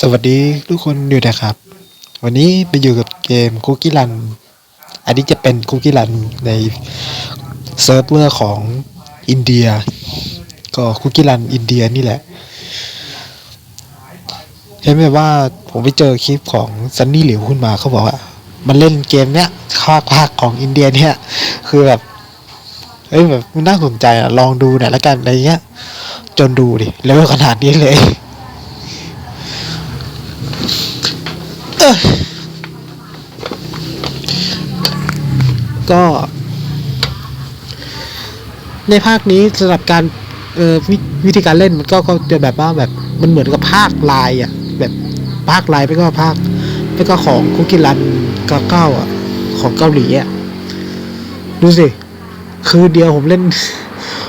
สวัสดีทุกคนอยู่นะครับ วันนี้ไปอยู่กับเกมคุกกี้รัน อันนี้จะเป็นคุกกี้รันในเซิร์ฟเวอร์ของอินเดีย ก็คุกกี้รันอินเดียนี่แหละ เห็นไหมว่าผมไปเจอคลิปของซันนี่หลิวขึ้นมาเขาบอกว่า มันเล่นเกมเนี้ยภาคภาคของอินเดียเนี่ย คือแบบเฮ้ยแบบมันน่าสนใจอะลองดูหน่อยละกันอะไรเงี้ย จนดูดิเลเวลขนาดนี้เลย ก็ ในภาคนี้สำหรับการเออววิธีการเล่นมันก็ก็จะแบบว่าแบบมันเหมือนกับภาคลายอะ แบบภาคลายไปก็ภาคไปก็ของคุกกี้รันกาเก้าอะ ของเกาหลีอะ ดูสิ คือเดียวผมเล่น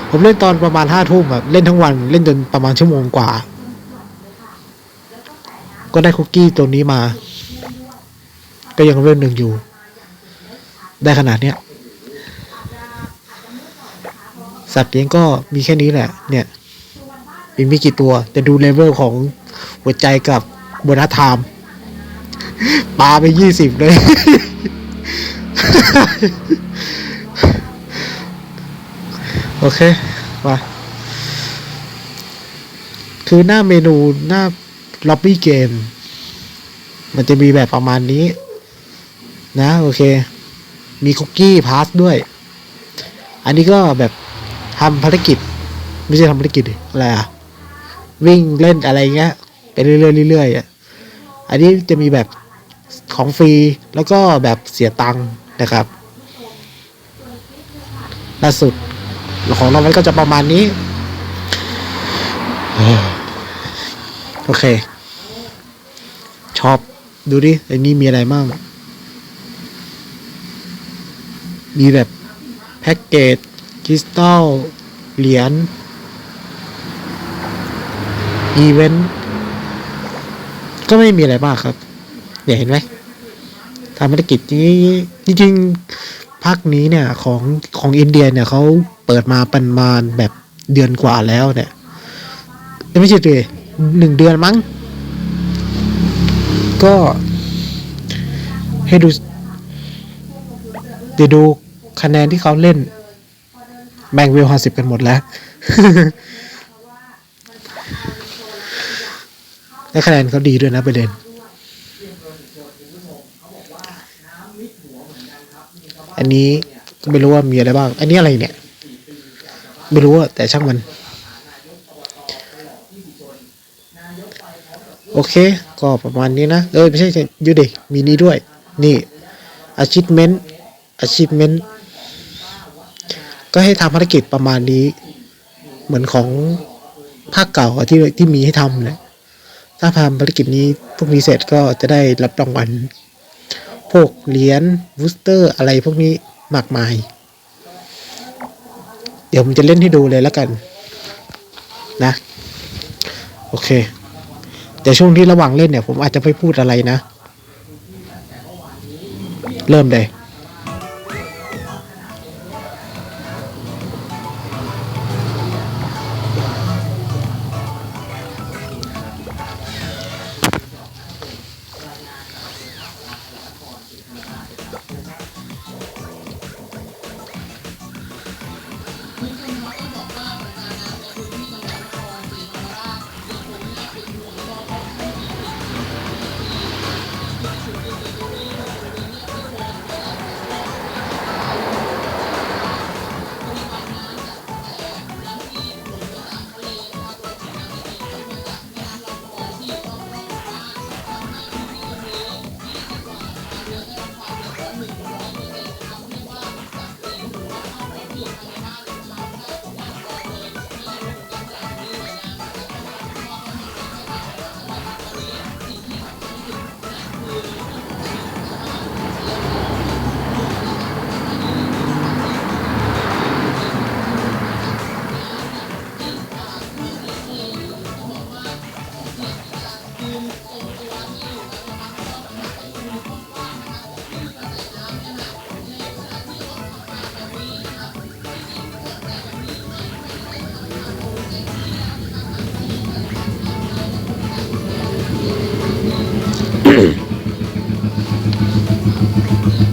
ผมเล่นตอนประมาณห้าทุ่มแบบเล่นทั้งวันเล่นจนประมาณชั่วโมงกว่า ก็ได้คุกกี้ตัวนี้มา ก็ยังเล่นหนึ่งอยู่ ได้ขนาดเนี้ยสัตว์เลี้ยงก็มีแค่นี้แหละ เนี่ยมีไม่กี่ตัว แต่ดูเลเวลของหัวใจกับโบนัสไทม์ปาไปยี่สิบเลย โอเคมาคือหน้าเมนูหน้าล็อบบี้เกม มันจะมีแบบประมาณนี้ นะโอเค มีคุกกี้พาสด้วย อันนี้ก็แบบทำภารกิจ ไม่ใช่ทำภารกิจอะไรอะวิ่งเล่นอะไรเงี้ยไปเรื่อยๆเรื่อยๆอะอันนี้จะมีแบบของฟรีแล้วก็แบบเสียตังค์นะครับล่าสุดของเรามันก็จะประมาณนี้โอเค ชอบดูดิไอ้นี่มีอะไรบ้าง มีแบบแพ็กเกจคริสตัลเหรียญอีเวนต์ก็ไม่มีอะไรมากครับ เนี่ยเห็นไหมทำภารกิจนี้จริงๆภาคนี้เนี่ยของของอินเดียเนี่ยเขาเปิดมาประมาณแบบเดือนกว่าแล้วเนี่ยเอ้ยไม่ใช่เลยหนึ่งเดือนมั้ง ก็ให้ดูเดี๋ยวดู คะแนนที่เขาเล่นแบ่งวิวห้าสิบกันหมดแล้ว และคะแนนเขาดีด้วยนะประเด็น อันนี้ไม่รู้ว่ามีอะไรบ้าง อันนี้อะไรเนี่ย ไม่รู้อะแต่ช่างมัน โอเค ก็ประมาณนี้นะ เออไม่ใช่ยูดิมีนี้ด้วย นี่ achievement achievement ก็ให้ทำภารกิจประมาณนี้ เหมือนของภาคเก่าที่ที่มีให้ทำเลยถ้าทำภารกิจนี้พวกนี้เสร็จก็จะได้รับรางวัลพวกเหรียญบูสเตอร์อะไรพวกนี้มากมาย เดี๋ยวผมจะเล่นให้ดูเลยแล้วกัน นะ โอเค แต่ช่วงที่ระหว่างเล่นเนี่ย ผมอาจจะไม่พูดอะไรนะ เริ่มเลย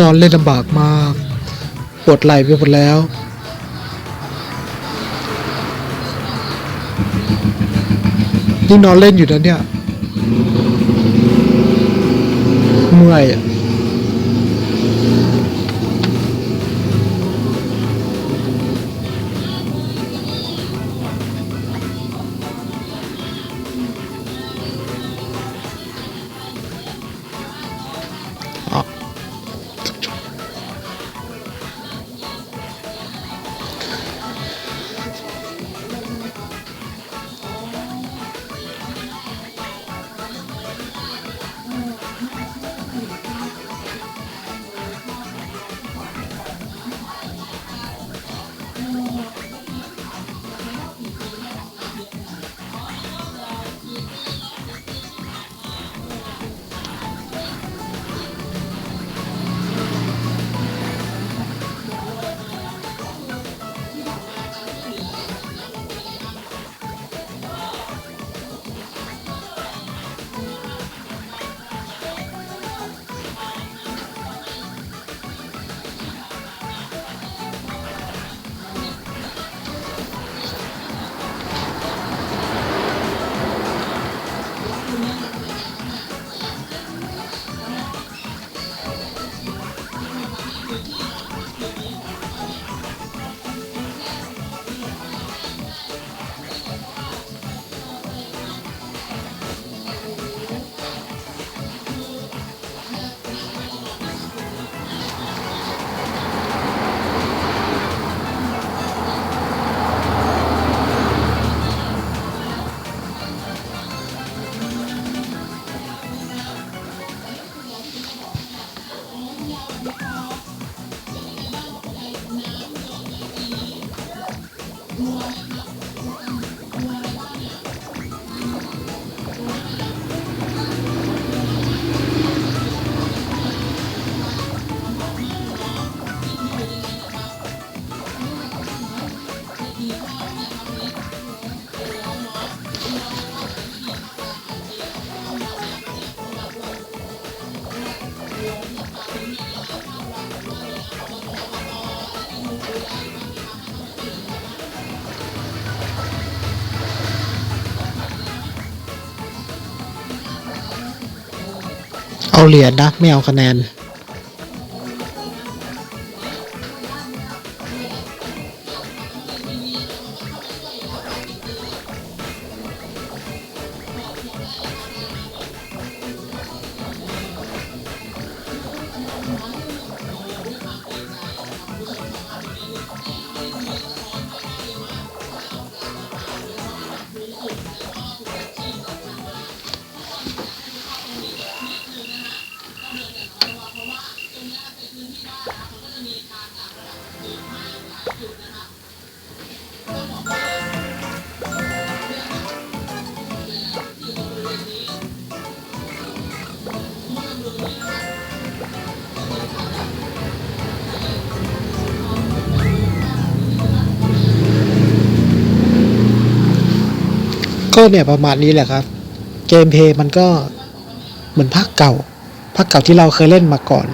นอนเล่นลำบากมาก ปวดไหล่ไปหมดแล้ว นี่นอนเล่นอยู่นะเนี่ย เมื่อยอะ เอาเหรียญนะ ไม่เอาคะแนน ก็เนี่ยประมาณนี้แหละครับ เกมเพย์มันก็เหมือนภาคเก่าภาคเก่าที่เราเคยเล่นมาก่อน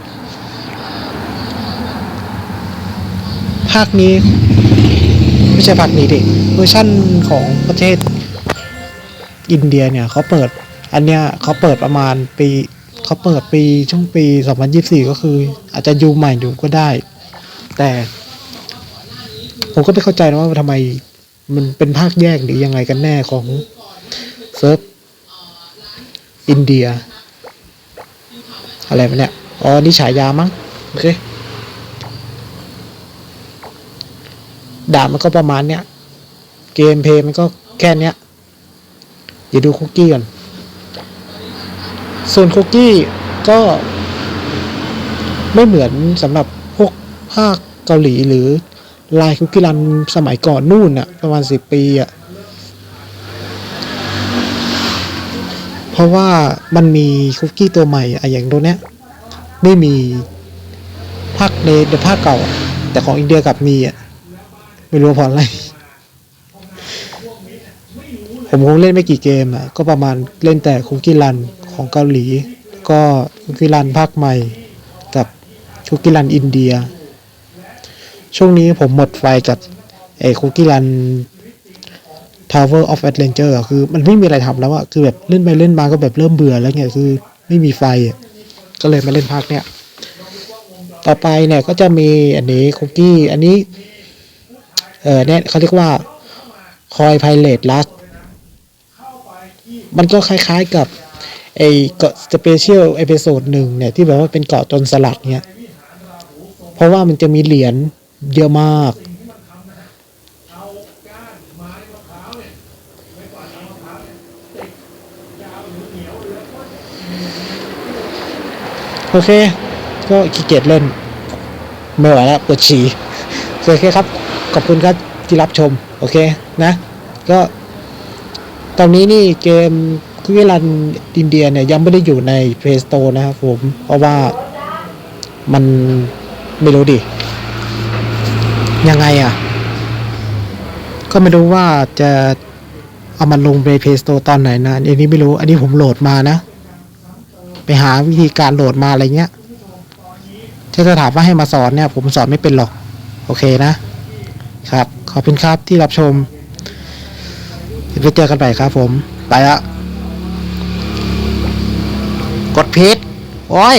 ภาคนี้ ไม่ใช่ภาคนี้ดิเวอร์ชั่นของประเทศอินเดียเนี่ยเขาเปิด อันเนี้ยเขาเปิดประมาณปีเขาเปิดปีช่วงปี 2024 ก็คือ อาจจะยูใหม่อยู่ก็ได้ แต่ ผมก็ไม่เข้าใจนะว่าทำไม มันเป็นภาคแยกหรือยังไงกันแน่ของเซิร์ฟอินเดีย อะไรเนี่ย อ๋อ นี่ฉายามั้ง โอเคดาบมันก็ประมาณเนี้ย เกมเพลย์มันก็แค่เนี้ยเดี๋ยวดูคุกกี้ก่อน ส่วนคุกกี้ก็ไม่เหมือนสำหรับพวกภาคเกาหลีหรือ ลายคุกกี้รันสมัยก่อนนู่นอะประมาณสิบปีอะเพราะว่ามันมีคุกกี้ตัวใหม่อะอย่างตัวเนี้ยไม่มีภาคในภาคเก่า แต่ของอินเดียกลับมีอะไม่รู้เพราะอะไร ผมคงเล่นไม่กี่เกมอะก็ประมาณเล่นแต่คุกกี้รันของเกาหลี ก็คุกกี้รันภาคใหม่กับคุกกี้รันอินเดีย ช่วงนี้ผมหมดไฟกับไอ้คุกกี้รัน Tower of Adventure อะคือมันไม่มีอะไรทำแล้วอะคือแบบเล่นไปเล่นมาก็แบบเริ่มเบื่อแล้วไงคือไม่มีไฟก็เลยมาเล่นภาคเนี้ยต่อไปเนี่ยก็จะมีอันนี้คุกกี้อันนี้ เออเนี่ยเขาเรียกว่าคอยไพเรตลัสมันก็คล้ายๆกับไอ้เกาะสเปเชียลเอพิโซดหนึ่งเนี่ยที่แบบว่าเป็นเกาะจนสลัดเนี่ยเพราะว่ามันจะมีเหรียญ เยอะมาก โอเค ก็ขี้เกียจเล่นไม่ไหวแล้วปวดฉี่โอเคครับ ขอบคุณครับที่รับชม โอเคนะ ก็ ตอนนี้นี่เกมคุกรันอินเดียเนี่ย ยังไม่ได้อยู่ใน Play Store นะครับผม เพราะว่ามันไม่รู้ดิ ยังไงอะ ก็ไม่รู้ว่าจะเอามันลงใน Play Store ตอนไหนนะอันนี้ไม่รู้ อันนี้ผมโหลดมานะ ไปหาวิธีการโหลดมาอะไรเงี้ยถ้าจะถามว่าให้มาสอนเนี่ย ผมสอนไม่เป็นหรอก โอเคนะ ครับ ขอบคุณครับที่รับชมไว้เจอกันใหม่ครับผม ไปละ กดผิดโอ้ย